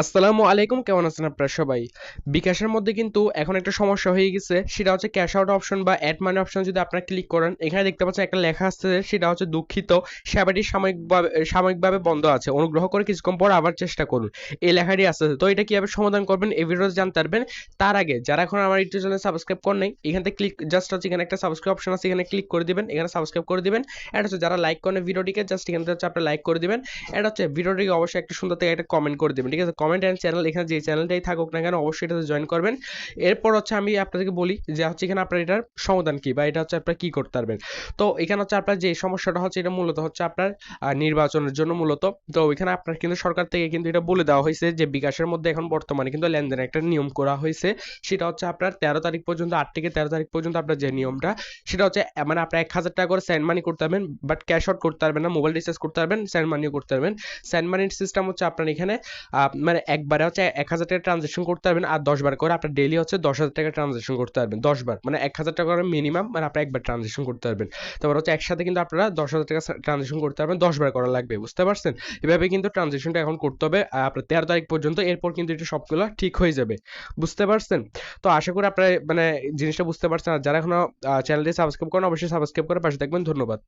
আসসালামু আলাইকুম, কেমন আছেন আপনারা সবাই? বিকাশের মধ্যে কিন্তু এখন একটা সমস্যা হয়ে গেছে, সেটা হচ্ছে ক্যাশ আউট অপশন বা অ্যাড মানি অপশন যদি আপনারা ক্লিক করেন, এখানে দেখতে পাচ্ছেন একটা লেখা আসছে সেটা হচ্ছে দুঃখিত, সেবাটি সাময়িকভাবে সাময়িকভাবে বন্ধ আছে, অনুগ্রহ করে কিছুক্ষণ পর আবার চেষ্টা করুন। এই লেখাটি আসছে তো এটা কীভাবে সমাধান করবেন এই ভিডিওতে জানতে পারবেন। তার আগে, যারা এখন আমার ইউটিউব চ্যানেল সাবস্ক্রাইব করেন নাই, এখান থেকে ক্লিক জাস্ট হচ্ছে এখানে একটা সাবস্ক্রাইব অপশন আছে, এখানে ক্লিক করে দিবেন, এখানে সাবস্ক্রাইব করে দিবেন। এটা হচ্ছে যারা লাইক করেন ভিডিওটিকে জাস্ট এখানে হচ্ছে আপনি লাইক করে দিবেন। এটা হচ্ছে ভিডিওটিকে অবশ্যই একটা সুন্দর থেকে একটা কমেন্ট করে দিবেন, ঠিক আছে? কমেন্ট অ্যান্ড চ্যানেল এখানে যে চ্যানেলটাই থাকুক না কেন অবশ্যই এটাতে জয়েন করবেন। এরপর হচ্ছে আমি আপনাদেরকে বলি যে হচ্ছে এখানে আপনার এটার সমাধান কি বা এটা হচ্ছে আপনার কি করতে পারবেন। তো এখানে হচ্ছে আপনার যে সমস্যাটা হচ্ছে এটা মূলত হচ্ছে আপনার নির্বাচনের জন্য মূলত। তো এখানে আপনার কিন্তু সরকার থেকে কিন্তু এটা বলে দেওয়া হয়েছে যে বিকাশের মধ্যে এখন বর্তমানে কিন্তু লেনদেনের একটা নিয়ম করা হয়েছে। সেটা হচ্ছে আপনার তেরো তারিখ পর্যন্ত আট থেকে তেরো তারিখ পর্যন্ত আপনার যে নিয়মটা, সেটা হচ্ছে মানে আপনার এক হাজার টাকা করে স্যান্ড মানি করতে পারবেন বাট ক্যাশ আউট করতে পারবেন না মোবাইল রিচার্জ করতে পারবেন স্যান্ড মানিও করতে পারবেন। স্যান্ড মানির সিস্টেম হচ্ছে আপনার এখানে মানে একবারে হচ্ছে এক হাজার টাকা ট্রানজেকশন করতে পারবেন আর দশ বার করে আপনার ডেইলি হচ্ছে দশ হাজার টাকা ট্রানজেকশন করতে পারবেন দশ বার মানে এক হাজার টাকা করে মিনিমাম মানে আপনি একবার ট্রানজেকশন করতে পারবেন। তারপর হচ্ছে একসাথে কিন্তু আপনারা দশ হাজার টাকা ট্রানজেকশন করতে পারবেন দশ বার করা লাগবে, বুঝতে পারছেন? এভাবে কিন্তু ট্রানজেকশনটা এখন করতে হবে আপনার তেরো তারিখ পর্যন্ত, এরপর কিন্তু এটা সবগুলো ঠিক হয়ে যাবে। বুঝতে পারছেন? তো আশা করি আপনারা মানে জিনিসটা বুঝতে পারছেন। আর যারা এখনও চ্যানেলটি সাবস্ক্রাইব করেন, অবশ্যই সাবস্ক্রাইব করে পাশে থাকবেন। ধন্যবাদ।